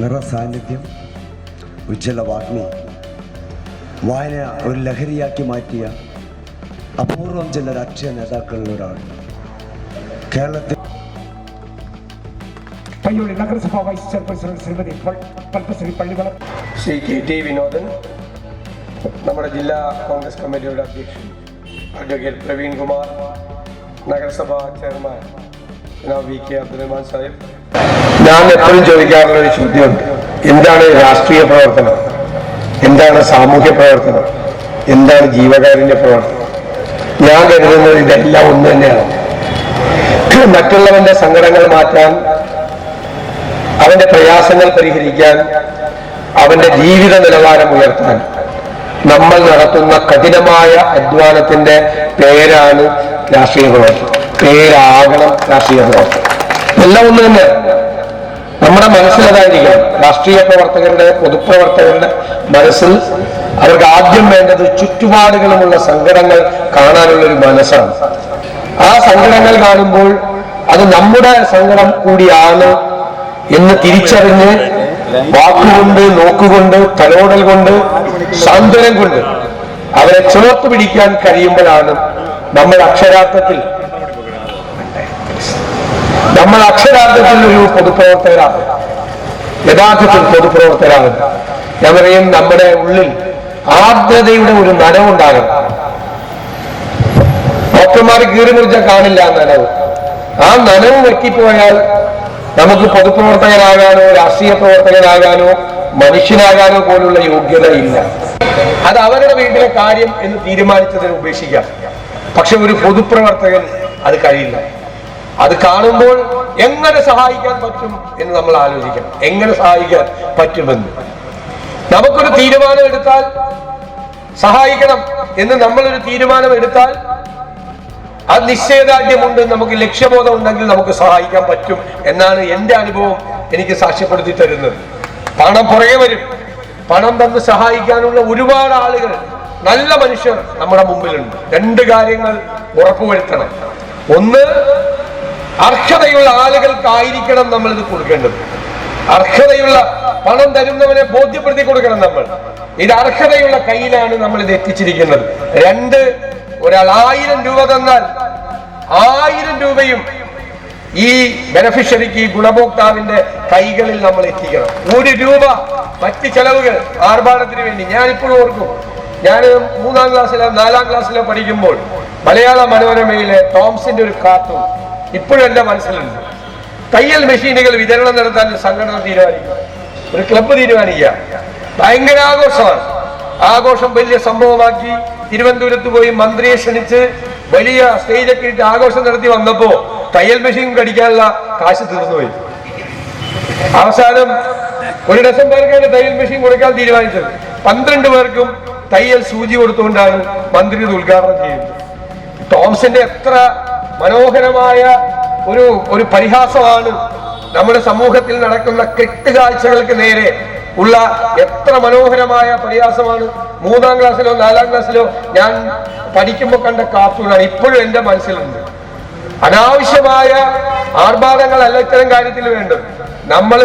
നിറസാന്നിധ്യം ഉജ്ജ്വല വാഗ്മി വായന ഒരു ലഹരിയാക്കി മാറ്റിയ അപൂർവം ചില രാഷ്ട്രീയ നേതാക്കളിൽ ഒരാൾ. കേരളത്തിൽ പയ്യോളി നഗരസഭാ vice chairperson Shrimati Padmashri Pallivalam Shri K T Vinodan നമ്മുടെ ജില്ലാ കോൺഗ്രസ് കമ്മിറ്റിയുടെ അധ്യക്ഷൻ അഡ്വക്കേറ്റ് പ്രവീൺ കുമാർ നഗരസഭാ chairman V K Abdurahman Sahib. ഞാൻ എപ്പോഴും ചോദിക്കാറുള്ള ഒരു ചോദ്യമുണ്ട് എന്താണ് രാഷ്ട്രീയ പ്രവർത്തനം? എന്താണ് സാമൂഹ്യ പ്രവർത്തനം? എന്താണ് ജീവകാരുണ്യ പ്രവർത്തനം? ഞാൻ കരുതുന്നത് ഇതെല്ലാം ഒന്ന് തന്നെയാണ്. മറ്റുള്ളവന്റെ സങ്കടങ്ങൾ മാറ്റാൻ അവന്റെ പ്രയാസങ്ങൾ പരിഹരിക്കാൻ അവന്റെ ജീവിത നിലവാരം ഉയർത്താൻ നമ്മൾ നടത്തുന്ന കഠിനമായ അധ്വാനത്തിന്റെ പേരാണ് രാഷ്ട്രീയ പ്രവർത്തനം പേരാകണം രാഷ്ട്രീയ പ്രവർത്തനം എല്ലാം ഒന്ന് തന്നെ. നമ്മുടെ മനസ്സിലതായിരിക്കണം രാഷ്ട്രീയ പ്രവർത്തകരുടെ പൊതുപ്രവർത്തകരുടെ മനസ്സിൽ അവർക്ക് ആദ്യം വേണ്ടത് ചുറ്റുപാടുകളുമുള്ള സങ്കടങ്ങൾ കാണാനുള്ള ഒരു മനസ്സാണ്. ആ സങ്കടങ്ങൾ കാണുമ്പോൾ അത് നമ്മുടെ സങ്കടം കൂടിയാണ് എന്ന് തിരിച്ചറിഞ്ഞ് വാക്കുകൊണ്ട് നോക്കുകൊണ്ട് തലോടൽ കൊണ്ട് സാന്ത്വനം കൊണ്ട് അവരെ ചേർത്ത് പിടിക്കാൻ കഴിയുമ്പോഴാണ് നമ്മൾ അക്ഷരാർത്ഥത്തിൽ നമ്മൾ അക്ഷരാർത്ഥത്തിൽ ഒരു പൊതുപ്രവർത്തകരാണ്. യഥാർത്ഥത്തിൽ പൊതുപ്രവർത്തകരാണ്. ഞാൻ പറയും നമ്മുടെ ഉള്ളിൽ ആർദ്രതയുടെ ഒരു നനവുണ്ടാകണം. ഡോക്ടർമാർ കീറിമുറിച്ച കാണില്ല ആ നനവ്. ആ നനവ് വെട്ടിപ്പോയാൽ നമുക്ക് പൊതുപ്രവർത്തകനാകാനോ രാഷ്ട്രീയ പ്രവർത്തകനാകാനോ മനുഷ്യനാകാനോ പോലുള്ള യോഗ്യത ഇല്ല അത് അവരുടെ വീട്ടിലെ കാര്യം എന്ന് തീരുമാനിച്ചതിന് ഉപേക്ഷിക്കാം. പക്ഷെ ഒരു പൊതുപ്രവർത്തകൻ അത് കഴിയില്ല. അത് കാണുമ്പോൾ എങ്ങനെ സഹായിക്കാൻ പറ്റും എന്ന് നമ്മൾ ആലോചിക്കണം. എങ്ങനെ സഹായിക്കാൻ പറ്റുമെന്ന്. നമുക്കൊരു തീരുമാനം എടുത്താൽ സഹായിക്കണം എന്ന് നമ്മളൊരു തീരുമാനം എടുത്താൽ അത് നിശ്ചയദാർഢ്യമുണ്ട് നമുക്ക് ലക്ഷ്യബോധം ഉണ്ടെങ്കിൽ നമുക്ക് സഹായിക്കാൻ പറ്റും എന്നാണ് എന്റെ അനുഭവം എനിക്ക് സാക്ഷ്യപ്പെടുത്തി തരുന്നത്. പണം പുറകെ വരും. പണം തന്ന് സഹായിക്കാനുള്ള ഒരുപാട് ആളുകൾ നല്ല മനുഷ്യർ നമ്മുടെ മുമ്പിലുണ്ട്. രണ്ട് കാര്യങ്ങൾ ഉറപ്പുവരുത്തണം. ഒന്ന് അർഹതയുള്ള ആളുകൾക്കായിരിക്കണം നമ്മൾ ഇത് കൊടുക്കേണ്ടത്. അർഹതയുള്ള പണം തരുന്നവനെ ബോധ്യപ്പെടുത്തി കൊടുക്കണം നമ്മൾ. ഇത് അർഹതയുള്ള കയ്യിലാണ് നമ്മൾ ഇത് എത്തിച്ചിരിക്കുന്നത്. രണ്ട് ഒരാൾ ആയിരം രൂപ തന്നാൽ ആയിരം രൂപയും ഈ ബെനഫിഷ്യറിക്ക് ഈ ഗുണഭോക്താവിന്റെ കൈകളിൽ നമ്മൾ എത്തിക്കണം. ഒരു രൂപ മറ്റ് ചെലവുകൾ ആർഭാടത്തിന് വേണ്ടി ഞാൻ ഇപ്പോഴും ഓർക്കും. ഞാൻ മൂന്നാം ക്ലാസ്സിലോ നാലാം ക്ലാസ്സിലോ പഠിക്കുമ്പോൾ മലയാള മനോരമയിലെ ടോംസിന്റെ ഒരു കാർട്ടൂൺ ഇപ്പോഴും എന്റെ മനസ്സിലുണ്ട്. തയ്യൽ മെഷീനുകൾ വിതരണം നടത്താൻ സംഘടന തീരുമാനിക്കുക ഒരു ക്ലബ്ബ് തീരുമാനിക്കുക. ഭയങ്കര ആഘോഷമാണ്. ആഘോഷം വലിയ സംഭവമാക്കി തിരുവനന്തപുരത്ത് പോയി മന്ത്രിയെ ക്ഷണിച്ച് വലിയ സ്റ്റേജൊക്കെ ഇട്ട് ആഘോഷം നടത്തി വന്നപ്പോ തയ്യൽ മെഷീൻ കടിക്കാനുള്ള കാശ് തീർന്നുപോയി. അവസാനം ഒരു ഡസൻ പേർക്കാണ് തയ്യൽ മെഷീൻ കൊടുക്കാൻ തീരുമാനിച്ചത്. പന്ത്രണ്ട് പേർക്കും തയ്യൽ സൂചി കൊടുത്തുകൊണ്ടാണ് മന്ത്രി ഇത് ഉദ്ഘാടനം ചെയ്യുന്നത്. ടോംസിന്റെ എത്ര മനോഹരമായ ഒരു ഒരു പരിഹാസമാണ് നമ്മുടെ സമൂഹത്തിൽ നടക്കുന്ന കെട്ടുകാഴ്ചകൾക്ക് നേരെ ഉള്ള എത്ര മനോഹരമായ പരിഹാസമാണ്. മൂന്നാം ക്ലാസ്സിലോ നാലാം ക്ലാസ്സിലോ ഞാൻ പഠിക്കുമ്പോൾ കണ്ട കാർട്ടൂണാണ് ഇപ്പോഴും എന്റെ മനസ്സിലുണ്ട്. അനാവശ്യമായ ആർഭാടങ്ങളല്ല ഇത്തരം കാര്യത്തിൽ വേണ്ടത്. നമ്മൾ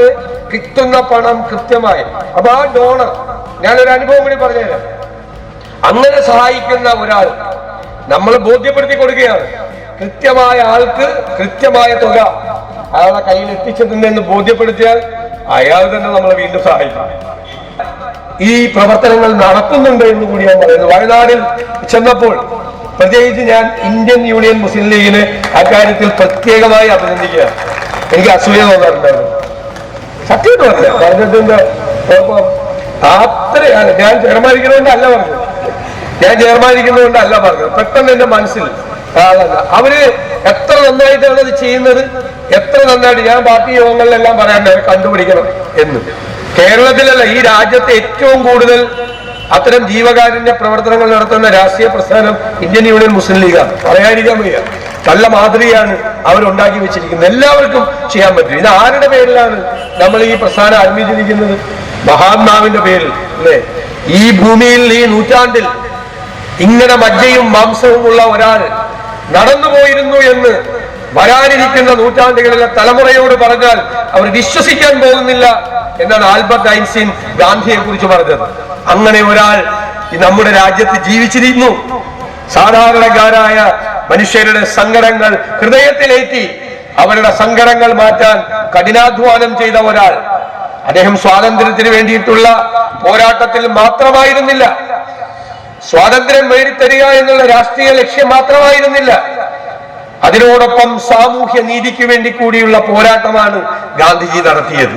കിട്ടുന്ന പണം കൃത്യമായി. അപ്പൊ ആ ഡോണർ ഞാനൊരു അനുഭവം കൂടി പറഞ്ഞുതരാം. അങ്ങനെ സഹായിക്കുന്ന ഒരാൾ നമ്മൾ ബോധ്യപ്പെടുത്തി കൊടുക്കുകയാണ്. കൃത്യമായ ആൾക്ക് കൃത്യമായ തുക അയാളുടെ കയ്യിൽ എത്തിച്ചിട്ടുണ്ടെന്ന് ബോധ്യപ്പെടുത്തിയാൽ അയാൾ തന്നെ നമ്മളെ വീണ്ടും സഹായിക്കും. ഈ പ്രവർത്തനങ്ങൾ നടത്തുന്നുണ്ട് എന്ന് കൂടി ഞാൻ പറയുന്നു. വയനാടിൽ ചെന്നപ്പോൾ പ്രത്യേകിച്ച് ഞാൻ ഇന്ത്യൻ യൂണിയൻ മുസ്ലിം ലീഗിനെ അക്കാര്യത്തിൽ പ്രത്യേകമായി അഭിനന്ദിക്കുകയാണ്. എനിക്ക് അസൂയ തോന്നാറുണ്ടായിരുന്നു. സത്യം പറഞ്ഞു അത്രയാണ് ഞാൻ ചെയർമാനിക്കുന്നതുകൊണ്ടല്ല പറഞ്ഞത്. ഞാൻ ചെയർമാനിക്കുന്നതുകൊണ്ടല്ല പറഞ്ഞത്. പെട്ടെന്ന് എന്റെ മനസ്സിൽ അവർ എത്ര നന്നായിട്ടാണ് അത് ചെയ്യുന്നത്? എത്ര നന്നായിട്ട് ഞാൻ പാർട്ടി യോഗങ്ങളിലെല്ലാം പറയാൻ കണ്ടുപിടിക്കണം എന്ന്. കേരളത്തിലല്ല ഈ രാജ്യത്തെ ഏറ്റവും കൂടുതൽ അത്തരം ജീവകാരുണ്യ പ്രവർത്തനങ്ങൾ നടത്തുന്ന രാഷ്ട്രീയ പ്രസ്ഥാനം ഇന്ത്യൻ യൂണിയൻ മുസ്ലിം ലീഗാണ്. പറയാതിരിക്കാൻ വയ്യ. നല്ല മാതൃകയാണ് അവരുണ്ടാക്കി വെച്ചിരിക്കുന്നത്. എല്ലാവർക്കും ചെയ്യാൻ പറ്റും. ഇത് ആരുടെ പേരിലാണ് നമ്മൾ ഈ പ്രസ്ഥാനം ആരംഭിച്ചിരിക്കുന്നത്? മഹാത്മാവിന്റെ പേരിൽ അല്ലേ? ഈ ഭൂമിയിൽ ഈ നൂറ്റാണ്ടിൽ ഇങ്ങനെ മജ്ജയും മാംസവും ഉള്ള ഒരാൾ നടന്നു പോയിരുന്നു എന്ന് വരാനിരിക്കുന്ന നൂറ്റാണ്ടുകളിലെ തലമുറയോട് പറഞ്ഞാൽ അവർ വിശ്വസിക്കാൻ പോകുന്നില്ല എന്നാണ് ആൽബർട്ട് ഐൻസ്റ്റീൻ ഗാന്ധിയെ കുറിച്ച് പറഞ്ഞത്. അങ്ങനെ ഒരാൾ നമ്മുടെ രാജ്യത്ത് ജീവിച്ചിരുന്നു സാധാരണക്കാരായ മനുഷ്യരുടെ സങ്കടങ്ങൾ ഹൃദയത്തിലേറ്റി അവരുടെ സങ്കടങ്ങൾ മാറ്റാൻ കഠിനാധ്വാനം ചെയ്ത ഒരാൾ. അദ്ദേഹം സ്വാതന്ത്ര്യത്തിന് വേണ്ടിയിട്ടുള്ള പോരാട്ടത്തിൽ മാത്രമായിരുന്നില്ല. സ്വാതന്ത്ര്യം നേടിത്തരിക എന്നുള്ള രാഷ്ട്രീയ ലക്ഷ്യം മാത്രമായിരുന്നില്ല. അതിനോടൊപ്പം സാമൂഹ്യ നീതിക്ക് വേണ്ടി കൂടിയുള്ള പോരാട്ടമാണ് ഗാന്ധിജി നടത്തിയത്.